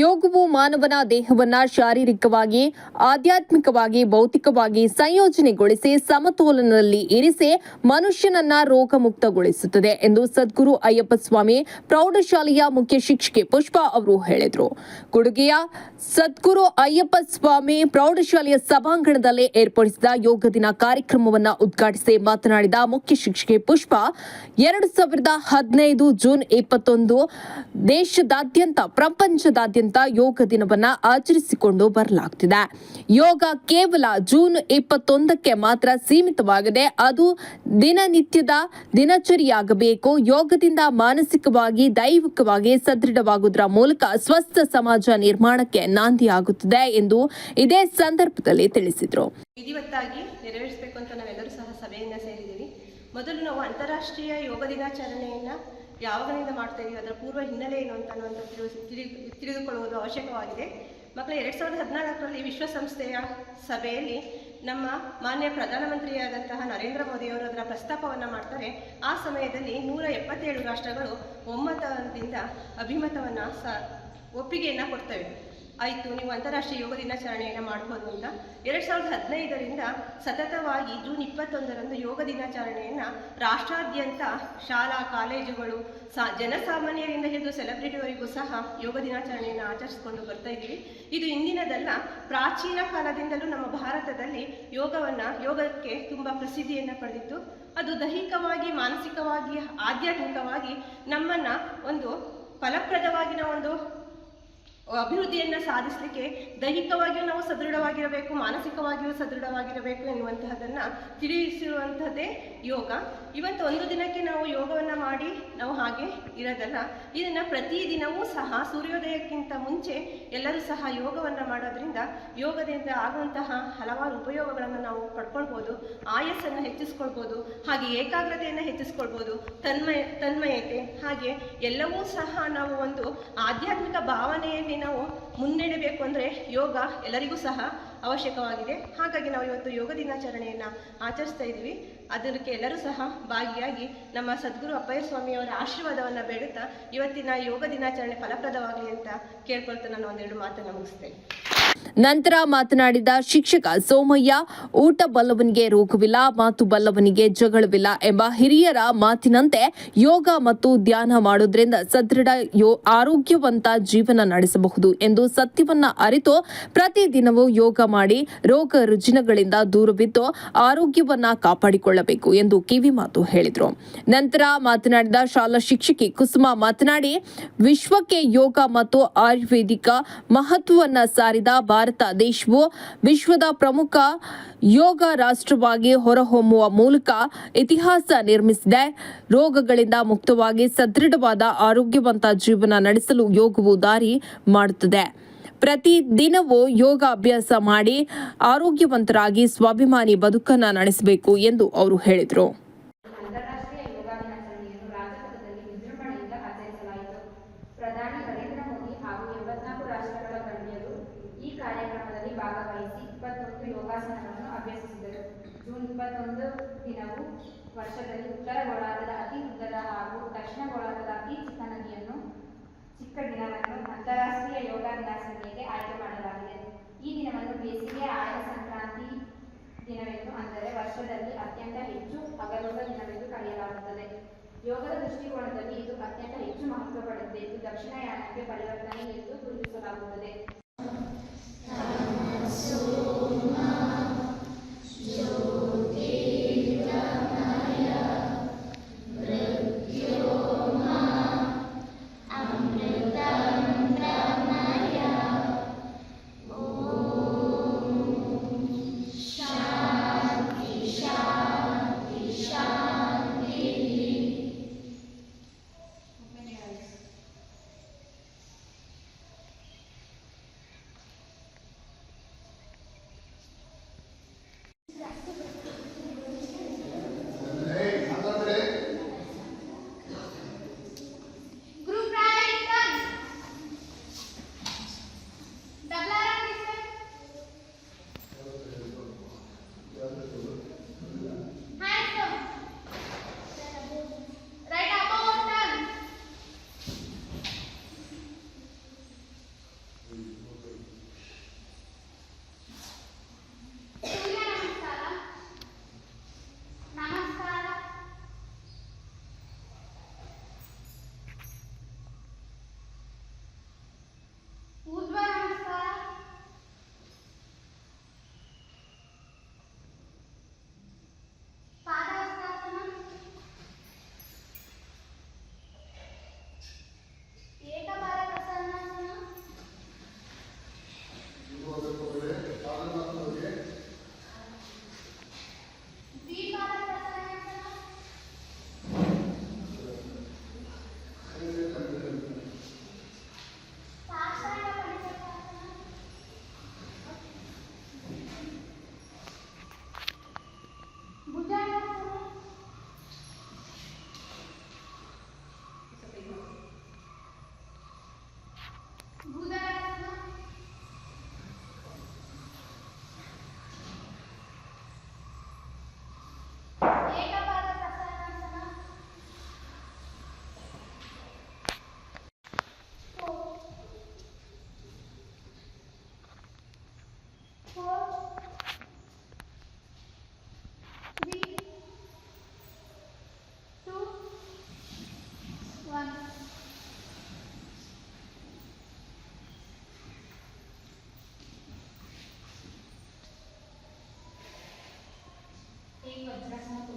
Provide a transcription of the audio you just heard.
ಯೋಗವು ಮಾನವನ ದೇಹವನ್ನ ಶಾರೀರಿಕವಾಗಿ, ಆಧ್ಯಾತ್ಮಿಕವಾಗಿ, ಭೌತಿಕವಾಗಿ ಸಂಯೋಜನೆಗೊಳಿಸಿ ಸಮತೋಲನದಲ್ಲಿ ಇರಿಸಿ ಮನುಷ್ಯನನ್ನ ರೋಗಮುಕ್ತಗೊಳಿಸುತ್ತದೆ ಎಂದು ಸದ್ಗುರು ಅಯ್ಯಪ್ಪ ಸ್ವಾಮಿ ಪ್ರೌಢಶಾಲೆಯ ಮುಖ್ಯ ಶಿಕ್ಷಕಿ ಪುಷ್ಪ ಅವರು ಹೇಳಿದರು. ಕೊಡುಗೆಯ ಸದ್ಗುರು ಅಯ್ಯಪ್ಪ ಸ್ವಾಮಿ ಪ್ರೌಢಶಾಲೆಯ ಸಭಾಂಗಣದಲ್ಲಿ ಏರ್ಪಡಿಸಿದ ಯೋಗ ದಿನ ಕಾರ್ಯಕ್ರಮವನ್ನ ಉದ್ಘಾಟಿಸಿ ಮಾತನಾಡಿದ ಮುಖ್ಯ ಶಿಕ್ಷಕಿ ಪುಷ್ಪ, ಎರಡು ಸಾವಿರದ ಹದಿನೈದು ಜೂನ್ ಇಪ್ಪತ್ತೊಂದು ದೇಶದಾದ್ಯಂತ ಪ್ರಪಂಚದಾದ್ಯಂತ ಯೋಗ ದಿನವನ್ನ ಆಚರಿಸಿಕೊಂಡು ಬರಲಾಗ್ತಿದೆ. ಯೋಗ ಕೇವಲ ಜೂನ್ ಇಪ್ಪತ್ತೊಂದಕ್ಕೆ ಮಾತ್ರ ಸೀಮಿತವಾಗದೆ ಅದು ದಿನನಿತ್ಯದ ದಿನಚರಿಯಾಗಬೇಕು. ಯೋಗದಿಂದ ಮಾನಸಿಕವಾಗಿ, ದೈವಿಕವಾಗಿ ಸದೃಢವಾಗುವುದರ ಮೂಲಕ ಸ್ವಸ್ಥ ಸಮಾಜ ನಿರ್ಮಾಣಕ್ಕೆ ನಾಂದಿಯಾಗುತ್ತದೆ ಎಂದು ಇದೇ ಸಂದರ್ಭದಲ್ಲಿ ತಿಳಿಸಿದರು. ವಿಧಿವತ್ತಾಗಿ ನೆರವೇರಿಸಬೇಕು ಅಂತ ನಾವೆಲ್ಲರೂ ಸಹ ಸಭೆಯನ್ನು ಸೇರಿದ್ದೀವಿ. ಮೊದಲು ನಾವು ಅಂತಾರಾಷ್ಟ್ರೀಯ ಯೋಗ ದಿನಾಚರಣೆಯನ್ನು ಯಾವಾಗಲಿಂದ ಮಾಡ್ತಾ ಇದೀವಿ, ಅದರ ಪೂರ್ವ ಹಿನ್ನೆಲೆ ಏನು ಅಂತ ತಿಳಿ ತಿಳಿದುಕೊಳ್ಳುವುದು ಅವಶ್ಯಕವಾಗಿದೆ. ಮಕ್ಕಳ, ಎರಡು ಸಾವಿರದ ಹದಿನಾಲ್ಕರಲ್ಲಿ ವಿಶ್ವಸಂಸ್ಥೆಯ ಸಭೆಯಲ್ಲಿ ನಮ್ಮ ಮಾನ್ಯ ಪ್ರಧಾನಮಂತ್ರಿಯಾದಂತಹ ನರೇಂದ್ರ ಮೋದಿಯವರು ಅದರ ಪ್ರಸ್ತಾಪವನ್ನು ಮಾಡ್ತಾರೆ. ಆ ಸಮಯದಲ್ಲಿ ನೂರ ಎಪ್ಪತ್ತೇಳು ರಾಷ್ಟ್ರಗಳು ಒಮ್ಮತದಿಂದ ಅಭಿಮತವನ್ನು ಸ, ಒಪ್ಪಿಗೆಯನ್ನು ಕೊಡ್ತವೆ. ಆಯಿತು, ನೀವು ಅಂತಾರಾಷ್ಟ್ರೀಯ ಯೋಗ ದಿನಾಚರಣೆಯನ್ನು ಮಾಡ್ಬೋದು ಅಂತ ಎರಡ್ ಸಾವಿರದ ಹದಿನೈದರಿಂದ ಸತತವಾಗಿ ಜೂನ್ ಇಪ್ಪತ್ತೊಂದರಂದು ಯೋಗ ದಿನಾಚರಣೆಯನ್ನು ರಾಷ್ಟ್ರಾದ್ಯಂತ ಶಾಲಾ, ಕಾಲೇಜುಗಳು, ಸಾ, ಜನಸಾಮಾನ್ಯರಿಂದ ಹಿಡಿದು ಸೆಲೆಬ್ರಿಟಿವರೆಗೂ ಸಹ ಯೋಗ ದಿನಾಚರಣೆಯನ್ನು ಆಚರಿಸಿಕೊಂಡು ಬರ್ತಾ ಇದ್ದೀವಿ. ಇದು ಇಂದಿನದಲ್ಲ, ಪ್ರಾಚೀನ ಕಾಲದಿಂದಲೂ ನಮ್ಮ ಭಾರತದಲ್ಲಿ ಯೋಗವನ್ನು, ಯೋಗಕ್ಕೆ ತುಂಬ ಪ್ರಸಿದ್ಧಿಯನ್ನು ಪಡೆದಿತ್ತು. ಅದು ದೈಹಿಕವಾಗಿ, ಮಾನಸಿಕವಾಗಿ, ಆಧ್ಯಾತ್ಮಿಕವಾಗಿ ನಮ್ಮನ್ನು ಒಂದು ಫಲಪ್ರದವಾಗಿನ ಒಂದು ಅಭಿವೃದ್ಧಿಯನ್ನು ಸಾಧಿಸಲಿಕ್ಕೆ ದೈಹಿಕವಾಗಿಯೂ ನಾವು ಸದೃಢವಾಗಿರಬೇಕು, ಮಾನಸಿಕವಾಗಿಯೂ ಸದೃಢವಾಗಿರಬೇಕು ಎನ್ನುವಂತಹದನ್ನು ತಿಳಿಸಿರುವಂಥದ್ದೇ ಯೋಗ. ಇವತ್ತು ಒಂದು ದಿನಕ್ಕೆ ನಾವು ಯೋಗವನ್ನು ಮಾಡಿ ನಾವು ಹಾಗೆ ಇರೋದಲ್ಲ ಇದನ್ನು ಪ್ರತಿದಿನವೂ ಸಹ ಸೂರ್ಯೋದಯಕ್ಕಿಂತ ಮುಂಚೆ ಎಲ್ಲರೂ ಸಹ ಯೋಗವನ್ನು ಮಾಡೋದ್ರಿಂದ ಯೋಗದಿಂದ ಆಗುವಂತಹ ಹಲವಾರು ಉಪಯೋಗಗಳನ್ನು ನಾವು ಪಡ್ಕೊಳ್ಬೋದು, ಆಯಸ್ಸನ್ನು ಹೆಚ್ಚಿಸ್ಕೊಳ್ಬೋದು, ಹಾಗೆ ಏಕಾಗ್ರತೆಯನ್ನು ಹೆಚ್ಚಿಸ್ಕೊಳ್ಬೋದು, ತನ್ಮಯ, ತನ್ಮಯತೆ, ಹಾಗೆ ಎಲ್ಲವೂ ಸಹ ನಾವು ಒಂದು ಆಧ್ಯಾತ್ಮಿಕ ಭಾವನೆಯಲ್ಲಿ ನಾವು ಮುನ್ನಡೆಯಬೇಕು ಅಂದರೆ ಯೋಗ ಎಲ್ಲರಿಗೂ ಸಹ ಅವಶ್ಯಕವಾಗಿದೆ. ಹಾಗಾಗಿ ನಾವು ಇವತ್ತು ಯೋಗ ದಿನಾಚರಣೆಯನ್ನು ಆಚರಿಸ್ತಾ ಇದ್ದೀವಿ. ಅದಕ್ಕೆ ಎಲ್ಲರೂ ಸಹ ಭಾಗಿಯಾಗಿ ನಮ್ಮ ಸದ್ಗುರು ಅಪ್ಪಯ್ಯ ಸ್ವಾಮಿಯವರ ಆಶೀರ್ವಾದವನ್ನು ಬೇಡುತ್ತಾ ಇವತ್ತಿನ ಯೋಗ ದಿನಾಚರಣೆ ಫಲಪ್ರದವಾಗಲಿ ಅಂತ ಕೇಳ್ಕೊಳ್ತಾ ನಾನು ಒಂದೆರಡು ಮಾತನ್ನು ಮುಗಿಸ್ತೇನೆ. ನಂತರ ಮಾತನಾಡಿದ ಶಿಕ್ಷಕ ಸೋಮಯ್ಯ, ಊಟ ಬಲ್ಲವನಿಗೆ ರೋಗವಿಲ್ಲ, ಮಾತು ಬಲ್ಲವನಿಗೆ ಜಗಳವಿಲ್ಲ ಎಂಬ ಹಿರಿಯರ ಮಾತಿನಂತೆ ಯೋಗ ಮತ್ತು ಧ್ಯಾನ ಮಾಡೋದ್ರಿಂದ ಸದೃಢ ಯೋ, ಆರೋಗ್ಯವಂತ ಜೀವನ ನಡೆಸಬಹುದು ಎಂದು ಸತ್ಯವನ್ನ ಅರಿತು ಪ್ರತಿದಿನವೂ ಯೋಗ ಮಾಡಿ ರೋಗ ರುಜಿನಗಳಿಂದ ದೂರವಿದ್ದು ಆರೋಗ್ಯವನ್ನ ಕಾಪಾಡಿಕೊಳ್ಳಬೇಕು ಎಂದು ಕಿವಿಮಾತು ಹೇಳಿದರು. ನಂತರ ಮಾತನಾಡಿದ ಶಾಲಾ ಶಿಕ್ಷಕಿ ಕುಸುಮಾ ಮಾತನಾಡಿ, ವಿಶ್ವಕ್ಕೆ ಯೋಗ ಮತ್ತು ಆಯುರ್ವೇದಿಕ ಮಹತ್ವವನ್ನ ಸಾರಿದ ಭಾರತ ದೇಶವು ವಿಶ್ವದ ಪ್ರಮುಖ ಯೋಗ ರಾಷ್ಟ್ರವಾಗಿ ಹೊರಹೊಮ್ಮುವ ಮೂಲಕ ಇತಿಹಾಸ ನಿರ್ಮಿಸಿದೆ. ರೋಗಗಳಿಂದ ಮುಕ್ತವಾಗಿ ಸದೃಢವಾದ ಆರೋಗ್ಯವಂತ ಜೀವನ ನಡೆಸಲು ಯೋಗವು ದಾರಿ ಮಾಡುತ್ತದೆ. ಪ್ರತಿ ದಿನವೂ ಯೋಗ ಅಭ್ಯಾಸ ಮಾಡಿ ಆರೋಗ್ಯವಂತರಾಗಿ ಸ್ವಾಭಿಮಾನಿ ಬದುಕನ್ನ ನಡೆಸಬೇಕು ಎಂದು ಅವರು ಹೇಳಿದರು. ವರ್ಷದಲ್ಲಿ ಉತ್ತರ ಗೋಳಾರ್ಧದ ಅತಿ ಉದ್ದದ ಹಾಗೂ ದಕ್ಷಿಣ ಗೋಳಾರ್ಧದ ಅತಿ ಚಿಕ್ಕ ನದಿಯನ್ನು ಚಿಕ್ಕ ದಿನವನ್ನು ಅಂತಾರಾಷ್ಟ್ರೀಯ ಯೋಗ ದಿನಾಚರಣೆಗೆ ಆಯ್ಕೆ ಮಾಡಲಾಗಿದೆ. ಈ ದಿನವನ್ನು ಬೇಸಿಗೆ ಆಯ ಸಂಕ್ರಾಂತಿ ದಿನವೆಂದು ಅಂದರೆ ವರ್ಷದಲ್ಲಿ ಅತ್ಯಂತ ಹೆಚ್ಚು ಹಗಲೋಗ ದಿನವೆಂದು ಕರೆಯಲಾಗುತ್ತದೆ. ಯೋಗದ ದೃಷ್ಟಿಕೋನದಲ್ಲಿ ಇದು ಅತ್ಯಂತ ಹೆಚ್ಚು ಮಹತ್ವ ಪಡೆದಿದೆ ಇದು ದಕ್ಷಿಣಯಾನಕ್ಕೆ ಪರಿವರ್ತನೆ ಎಂದು ಗುರುತಿಸಲಾಗುತ್ತದೆ. quando eu decimal